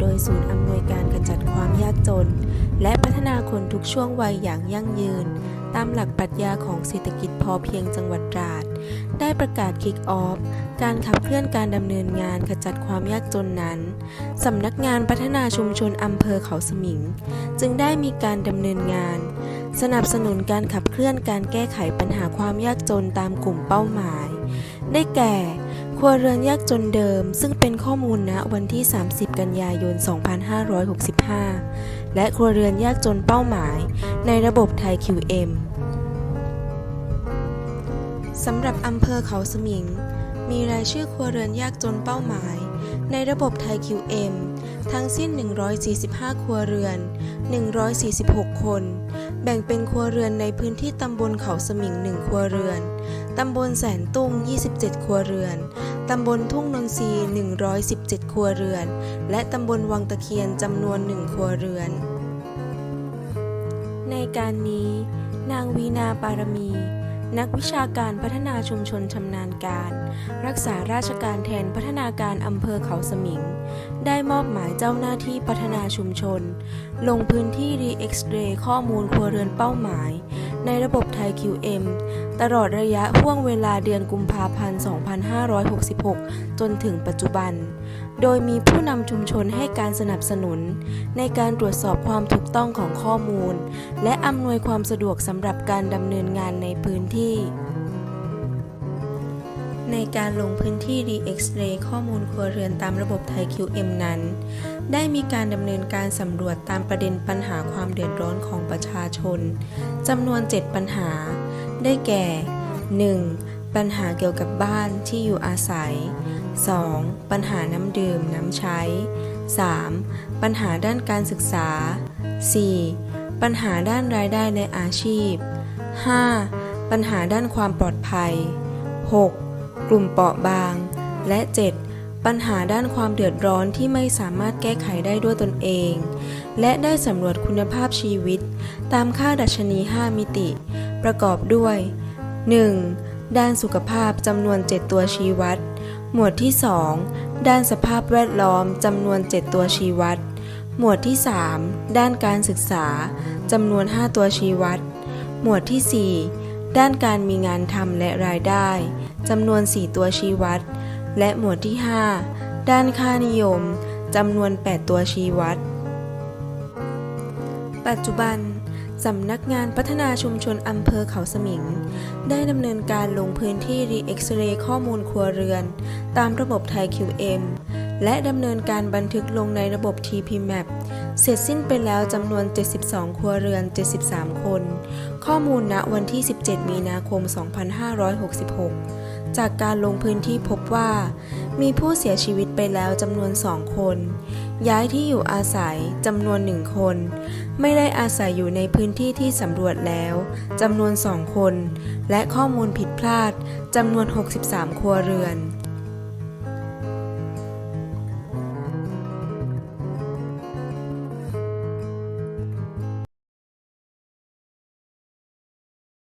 โดยศูนย์อำนวยการขจัดความยากจน และพัฒนาคนทุกช่วงวัยอย่างยั่งยืน ตามหลักปรัชญาของเศรษฐกิจพอเพียงจังหวัดตราด ได้ประกาศคิกออฟการขับเคลื่อนการดำเนินงานขจัดความยากจนนั้นสำนักงานพัฒนาชุมชนอำเภอเขาสมิง จึงได้มีการดำเนินงาน สนับสนุนการขับเคลื่อนการแก้ไขปัญหาความยากจนตามกลุ่มเป้าหมาย ได้แก่ ครัวเรือนยากจนเดิม ซึ่งเป็นข้อมูลณวันที่ 30 กันยายน 2565 และครัวเรือนยากจนเป้าหมาย ในระบบไทย QM สำหรับอำเภอเขาสมิง มีรายชื่อครัวเรือนยากจนเป้าหมาย ในระบบไทย QM ทั้งสิ้น 145 ครัวเรือน 146 คน แบ่งเป็นครัวเรือนในพื้นที่ตำบลเขาสมิง 1 ครัวเรือน ตำบลแสนตุ้ง 27 ครัวเรือน ตำบลทุ่งนนทรีย์117 ครัวเรือน และตำบลวังตะเคียนจำนวน1ครัวเรือน ในการนี้ นางวีนาปารมี นักวิชาการพัฒนาชุมชนชำนาญการ รักษาราชการแทนพัฒนาการอำเภอเขาสมิง ได้มอบหมายเจ้าหน้าที่พัฒนาชุมชน ลงพื้นที่รีเอ็กซ์เรย์ข้อมูลครัวเรือนเป้าหมาย ในระบบไทย QM ตลอดระยะห่วงเวลาเดือนกุมภาพันธ์ 2566 จนถึงปัจจุบัน โดยมีผู้นำชุมชนให้การสนับสนุน ในการตรวจสอบความถูกต้องของข้อมูล และอำนวยความสะดวกสำหรับการดำเนินงานในพื้นที่ในการลงพื้นที่รีเอ็กซเรย์ข้อมูลครัวเรือนตามระบบไทย QM นั้น ได้มีการดำเนินการสำรวจตามประเด็นปัญหาความเดือดร้อนของประชาชนจำนวน 7 ปัญหา ได้แก่ 1. ปัญหาเกี่ยวกับบ้านที่อยู่อาศัย 2. ปัญหาน้ำดื่มน้ำใช้ 3. ปัญหาด้านการศึกษา 4. ปัญหาด้านรายได้และอาชีพ 5. ปัญหาด้านความปลอดภัย 6. กลุ่มเปราะบาง และ 7. ปัญหาด้านความเดือดร้อนที่ไม่สามารถแก้ไขได้ด้วยตนเอง และได้สำรวจคุณภาพชีวิต ตามค่าดัชนี 5 มิติ ประกอบด้วย 1. ด้านสุขภาพจำนวน 7 ตัวชี้วัด หมวดที่ 2 ด้านสภาพแวดล้อมจำนวน 7 ตัวชี้วัด หมวดที่ 3 ด้านการศึกษาจำนวน 5 ตัวชี้วัด หมวดที่ 4 ด้านการมีงานทำและรายได้จำนวน 4 ตัวชี้วัด และหมวดที่ 5 ด้านค่านิยมจำนวน 8 ตัวชี้วัด ปัจจุบันสำนักงานพัฒนาชุมชนอำเภอเขาสมิง ได้ดำเนินการลงพื้นที่รีเอ็กซเรย์ข้อมูลครัวเรือน ตามระบบไทย QM และดำเนินการบันทึกลงในระบบ TPMAP เสร็จสิ้นไปแล้วจำนวน 72 ครัวเรือน 73 คน ข้อมูลณวันที่ 17 มีนาคม 2566 จากการลงพื้นที่พบว่า มีผู้เสียชีวิตไปแล้วจำนวน 2 คน ย้ายที่อยู่อาศัยจำนวน 1 คน ไม่ได้อาศัยอยู่ในพื้นที่ที่สำรวจแล้วจำนวน 2 คน และข้อมูลผิดพลาดจำนวน 63 ครัวเรือน